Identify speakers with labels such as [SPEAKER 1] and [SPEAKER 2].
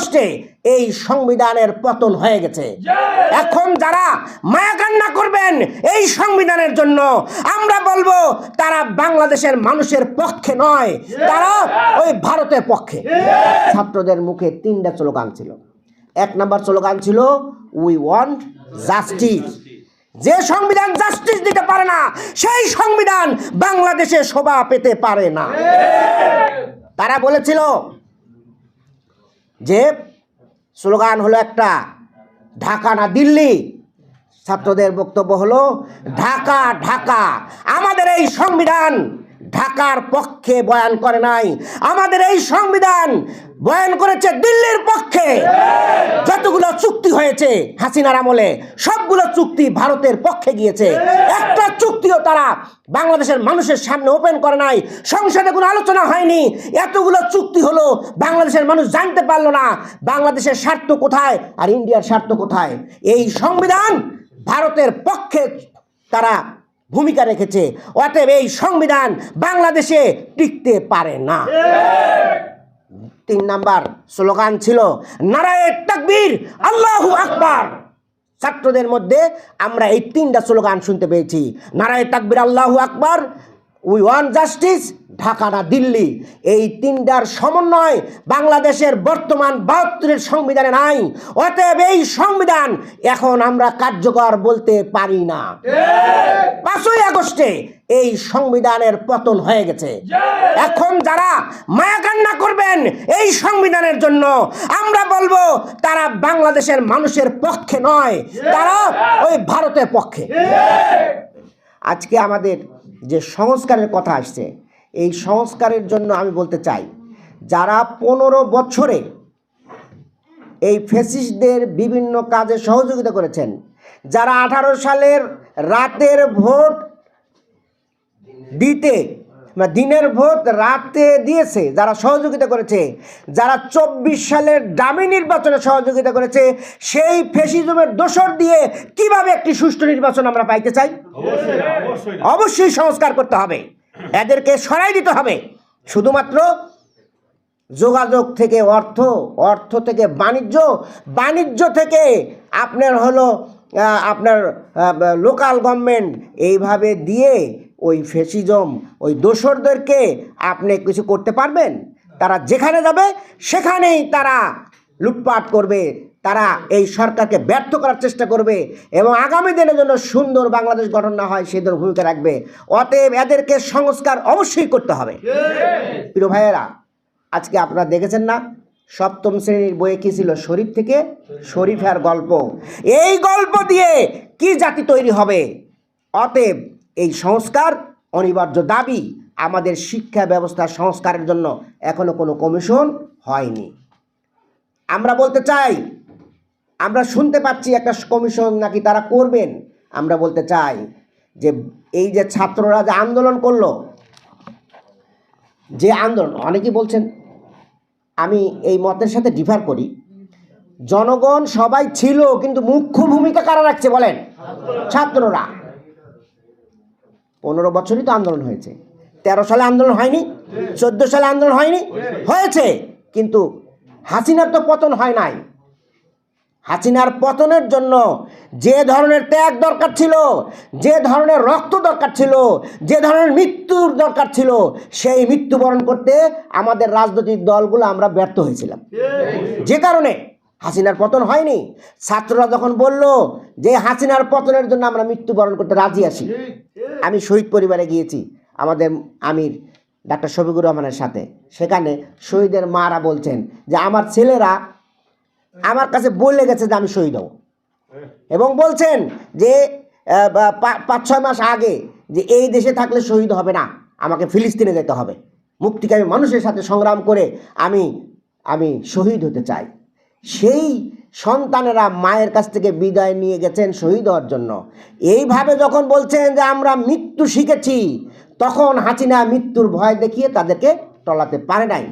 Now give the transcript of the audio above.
[SPEAKER 1] আগস্টে এই সংবিধানের পতন হয়ে গেছে। এখন যারা মায়া কান্না করবেন এই সংবিধানের জন্য আমরা বলব তারা বাংলাদেশের মানুষের পক্ষে নয় তারা ওই ভারতের পক্ষে। ছাত্রদের মুখে তিনটা স্লোগান ছিল। এক নাম্বার স্লোগান ছিল উই ওয়ান্ট জাস্টিস যে সংবিধান জাস্টিস দিতে পারে না সেই সংবিধান বাংলাদেশে শোভা পেতে পারে না। তারা বলেছিল যে স্লোগান হলো একটা, ঢাকা না দিল্লি? ছাত্রদের বক্তব্য হলো, ঢাকা ঢাকা। আমাদের এই সংবিধান ঢাকার পক্ষে বয়ান করে নাই। আমাদের এই সংবিধান বয়ান করেছে দিল্লির পক্ষে। হয়েছে হাসিনার আমলে। সবগুলো চুক্তি ভারতের পক্ষে গিয়েছে। একটা চুক্তিও তারা বাংলাদেশের মানুষের সামনে ওপেন করে নাই। সংসদে কোনো আলোচনা হয়নি। এতগুলো চুক্তি হলো, বাংলাদেশের মানুষ জানতে পারল না, বাংলাদেশের স্বার্থ কোথায় আর ইন্ডিয়ার স্বার্থ কোথায়। এই সংবিধান ভারতের পক্ষে তারা ভূমিকা রেখেছে। অতএব এই সংবিধান বাংলাদেশে টিকতে পারে না। তিন নাম্বার স্লোগান ছিল নারায়ে তাকবীর আল্লাহু আকবার। ছাত্রদের মধ্যে আমরা এই তিনটা স্লোগান শুনতে পেয়েছি নারায়ে তাকবীর আল্লাহু আকবার। উই ওয়ান জাস্টিস ঢাকা না দিল্লি। এই তিনটার সমন্বয় বাংলাদেশের বর্তমান বাহাত্তরের সংবিধানে নাই অতএব এই সংবিধান এখন আমরা কার্যকর বলতে পারি না। আগস্টে এই সংবিধানের পতন হয়ে গেছে। এখন যারা মায়া কান্না করবেন এই সংবিধানের জন্য আমরা বলব তারা বাংলাদেশের মানুষের পক্ষে নয় তারা ওই ভারতের পক্ষে। আজকে আমাদের যে সংস্কারের কথা আসছে এই সংস্কারের জন্য আমি বলতে চাই যারা পনেরো বছরে এই ফেসিসদের বিভিন্ন কাজে সহযোগিতা করেছেন যারা আঠারো সালের রাতের ভোট দিতে দিনের ভোট রাতে দিয়েছে, যারা সহযোগিতা করেছে, যারা চব্বিশ সালের দামি নির্বাচনে সহযোগিতা করেছে, সেই ফেসিজমের দোসর দিয়ে কীভাবে একটি সুষ্ঠু নির্বাচন আমরা পাইতে চাই? অবশ্যই সংস্কার করতে হবে। এদেরকে সরাই দিতে হবে। শুধুমাত্র যোগাযোগ থেকে অর্থ অর্থ থেকে বাণিজ্য বাণিজ্য থেকে আপনার হলো আপনার লোকাল গভর্নমেন্ট এইভাবে দিয়ে ওই ফেসিজম, ওই দোসরদেরকে আপনি কিছু করতে পারবেন? তারা যেখানে যাবে, সেখানেই তারা লুটপাট করবে, তারা এই সরকারকে ব্যর্থ করার চেষ্টা করবে এবং আগামী দিনের জন্য সুন্দর বাংলাদেশ গঠন না হয় সেই ভূমিকা রাখবে। অতএব এদেরকে সংস্কার অবশ্যই করতে হবে। প্রিয় ভাইয়েরা, আজকে আপনারা দেখেছেন না? সপ্তম শ্রেণির বইয়ে কী ছিল? শরীফ থেকে শরীফের গল্প। এই গল্প দিয়ে কি জাতি তৈরি হবে? অতএব এই সংস্কার অনিবার্য দাবি আমাদের শিক্ষা ব্যবস্থা সংস্কারের জন্য এখনও কোনো কমিশন হয়নি। আমরা বলতে চাই, আমরা শুনতে পাচ্ছি একটা কমিশন নাকি তারা করবেন। আমরা বলতে চাই যে এই যে ছাত্ররা যে আন্দোলন করল, যে আন্দোলন, অনেকেই বলছেন, আমি এই মতের সাথে ডিফার করি, জনগণ সবাই ছিল কিন্তু মুখ্য ভূমিকা কারা রাখছে বলেন? ছাত্ররা। পনেরো বছরই তো আন্দোলন হয়েছে। তেরো সালে আন্দোলন হয়নি, চোদ্দ সালে আন্দোলন হয়নি, হয়েছে, কিন্তু হাসিনার তো পতন হয় নাই। হাসিনার পতনের জন্য যে ধরনের ত্যাগ দরকার ছিল, যে ধরনের রক্ত দরকার ছিল, যে ধরনের মৃত্যুর দরকার ছিল, সেই মৃত্যুবরণ করতে আমাদের রাজনৈতিক দলগুলো আমরা ব্যর্থ হয়েছিলাম। যে কারণে হাসিনার পতন হয়নি। ছাত্ররা যখন বলল যে হাসিনার পতনের জন্য আমরা মৃত্যুবরণ করতে রাজি আছি আমি শহীদ পরিবারে গিয়েছি, আমাদের আমির ডাক্তার শফিকুর রহমানের সাথে। সেখানে শহীদের মারা বলছেন যে আমার ছেলেরা আমার কাছে বলে গেছে যে আমি শহীদ হব। এবং বলছেন যে পাঁচ, ছয় মাস আগে যে এই দেশে থাকলে শহীদ হবে না, আমাকে ফিলিস্তিনে যেতে হবে। মুক্তিকামী মানুষের সাথে সংগ্রাম করে আমি আমি শহীদ হতে চাই। সেই সন্তানেরা মায়ের কাছ থেকে বিদায় নিয়ে গেছেন শহীদ হওয়ার জন্য। এইভাবে যখন বলছেন যে আমরা মৃত্যু শিখেছি, তখন হাসিনা মৃত্যুর ভয় দেখিয়ে তাদেরকে টলাতে পারে নাই।